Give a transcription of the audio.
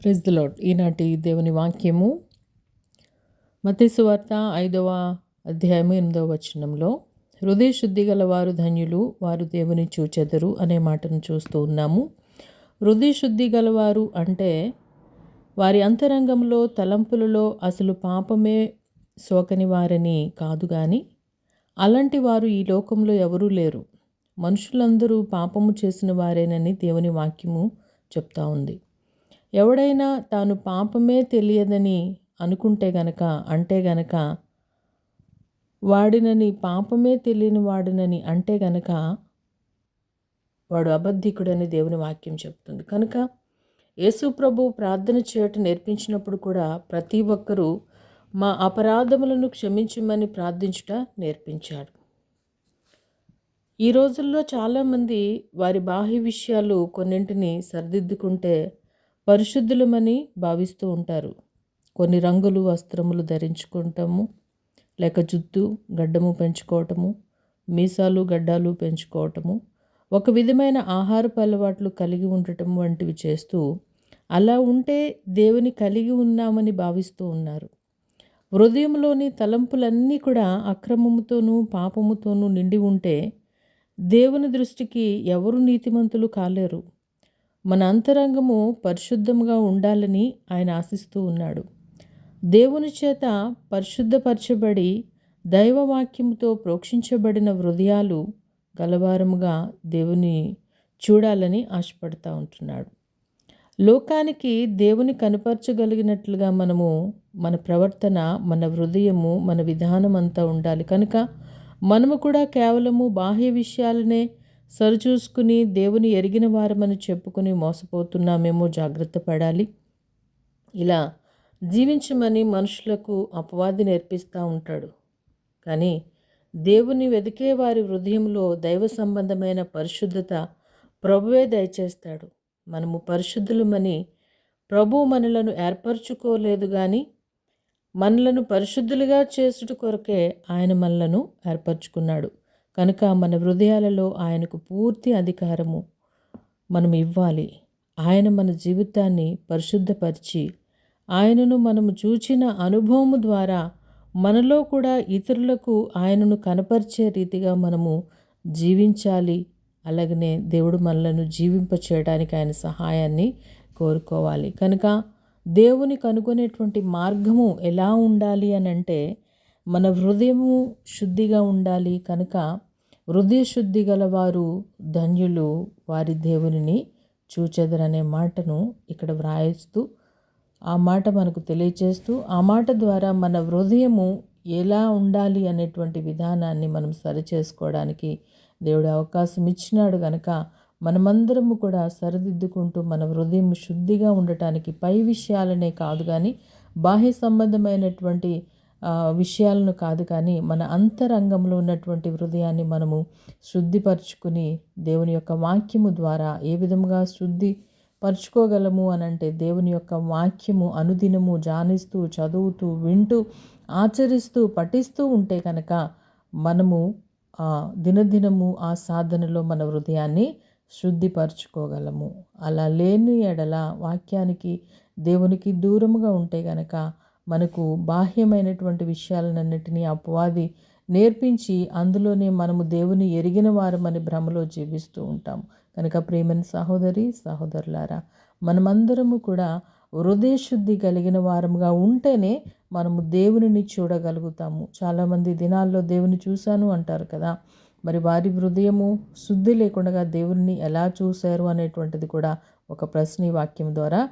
Praise the lord ఈనాటి దేవుని వాక్యము మతేసు వార్త ఐదవ అధ్యాయము ఎనిమిదవ వచనంలో హృదయ శుద్ధి గల వారు ధన్యులు వారు దేవుని చూచెదరు అనే మాటను చూస్తూ ఉన్నాము. హృదయ శుద్ధి గలవారు అంటే వారి అంతరంగంలో తలంపులలో అసలు పాపమే సోకని వారని కాదు కానీ అలాంటి వారు ఈ లోకంలో ఎవరూ లేరు. మనుషులందరూ పాపము చేసిన వారేనని దేవుని వాక్యము చెప్తా ఉంది. ఎవడైనా తాను పాపమే తెలియదని అనుకుంటే గనక అంటే గనక వాడినని పాపమే తెలియని వాడినని అంటే గనక వాడు అబద్ధికుడని దేవుని వాక్యం చెప్తుంది. కనుక యేసు ప్రభు ప్రార్థన చేయటం నేర్పించినప్పుడు కూడా ప్రతి ఒక్కరూ మా అపరాధములను క్షమించమని ప్రార్థించుట నేర్పించాడు. ఈ రోజుల్లో చాలామంది వారి బాహ్య విషయాలు కొన్నింటిని సరిదిద్దుకుంటే పరిశుద్ధులమని భావిస్తూ ఉంటారు. కొన్ని రంగులు వస్త్రములు ధరించుకుంటాము. లేక జుత్తు గడ్డము పెంచుకోవటము మీసాలు గడ్డాలు పెంచుకోవటము ఒక విధమైన ఆహారపు అలవాట్లు కలిగి ఉండటం వంటివి చేస్తూ అలా ఉంటే దేవుని కలిగి ఉన్నామని భావిస్తూ ఉన్నారు. హృదయంలోని తలంపులన్నీ కూడా అక్రమముతోనూ పాపముతోనూ నిండి ఉంటే దేవుని దృష్టికి ఎవరు నీతిమంతులు కాలేరు. మన అంతరంగము పరిశుద్ధంగా ఉండాలని ఆయన ఆశిస్తూ ఉన్నాడు. దేవుని చేత పరిశుద్ధపరచబడి దైవవాక్యంతో ప్రోక్షించబడిన హృదయాలు గలవారముగా దేవుని చూడాలని ఆశపడుతూ ఉంటున్నాడు. లోకానికి దేవుని కనపరచగలిగినట్లుగా మనము మన ప్రవర్తన మన హృదయము మన విధానం అంతా ఉండాలి. కనుక మనము కూడా కేవలము బాహ్య విషయాలనే సరిచూసుకుని దేవుని ఎరిగిన వారమని చెప్పుకుని మోసపోతున్నామేమో జాగ్రత్త పడాలి. ఇలా జీవించమని మనుషులకు అపవాది నేర్పిస్తూ ఉంటాడు. కానీ దేవుని వెతికే వారి హృదయంలో దైవ సంబంధమైన పరిశుద్ధత ప్రభువే దయచేస్తాడు. మనము పరిశుద్ధులమని ప్రభు మనలను ఏర్పరచుకోలేదు కానీ మనలను పరిశుద్ధులుగా చేసుట కొరకే ఆయన మనలను ఏర్పరచుకున్నాడు. కనుక మన హృదయాలలో ఆయనకు పూర్తి అధికారము మనం ఇవ్వాలి. ఆయన మన జీవితాన్ని పరిశుద్ధపరిచి ఆయనను మనము చూచిన అనుభవము ద్వారా మనలో కూడా ఇతరులకు ఆయనను కనపరిచే రీతిగా మనము జీవించాలి. అలాగనే దేవుడు మనలను జీవింప చేయడానికి ఆయన సహాయాన్ని కోరుకోవాలి. కనుక దేవుని కనుగొనేటువంటి మార్గము ఎలా ఉండాలి అని అంటే మన హృదయము శుద్ధిగా ఉండాలి కనుక హృదయ శుద్ధి గలవారు ధన్యులు వారి దేవునిని చూచెదరనే మాటను ఇక్కడ వ్రాయిస్తూ ఆ మాట మనకు తెలియచేస్తూ ఆ మాట ద్వారా మన హృదయము ఎలా ఉండాలి అనేటువంటి విధానాన్ని మనం సరిచేసుకోవడానికి దేవుడు అవకాశం ఇచ్చినాడు కనుక మనమందరము కూడా సరిదిద్దుకుంటూ మన హృదయం శుద్ధిగా ఉండటానికి పై విషయాలనే కాదు కానీ బాహ్య సంబంధమైనటువంటి విషయాలను కాదు కానీ మన అంతరంగంలో ఉన్నటువంటి హృదయాన్ని మనము శుద్ధిపరచుకుని దేవుని యొక్క వాక్యము ద్వారా ఏ విధముగా శుద్ధి పరుచుకోగలము అని అంటే దేవుని యొక్క వాక్యము అనుదినము జానిస్తూ చదువుతూ వింటూ ఆచరిస్తూ పఠిస్తూ ఉంటే కనుక మనము దినదినము ఆ సాధనలో మన హృదయాన్ని శుద్ధిపరచుకోగలము. అలా లేని ఎడల వాక్యానికి దేవునికి దూరముగా ఉంటే గనక మనకు బాహ్యమైనటువంటి విషయాలన్నింటినీ అపవాది నేర్పించి అందులోనే మనము దేవుని ఎరిగిన వారమని భ్రమలో జీవిస్తూ ఉంటాం. కనుక ప్రేమని సహోదరి సహోదరులారా మనమందరము కూడా హృదయశుద్ధి కలిగిన వారముగా ఉంటేనే మనము దేవునిని చూడగలుగుతాము. చాలామంది దినాల్లో దేవుని చూశాను అంటారు కదా. మరి వారి హృదయము శుద్ధి లేకుండా దేవుని ఎలా చూశారు అనేటువంటిది కూడా ఒక ప్రశ్న వాక్యం ద్వారా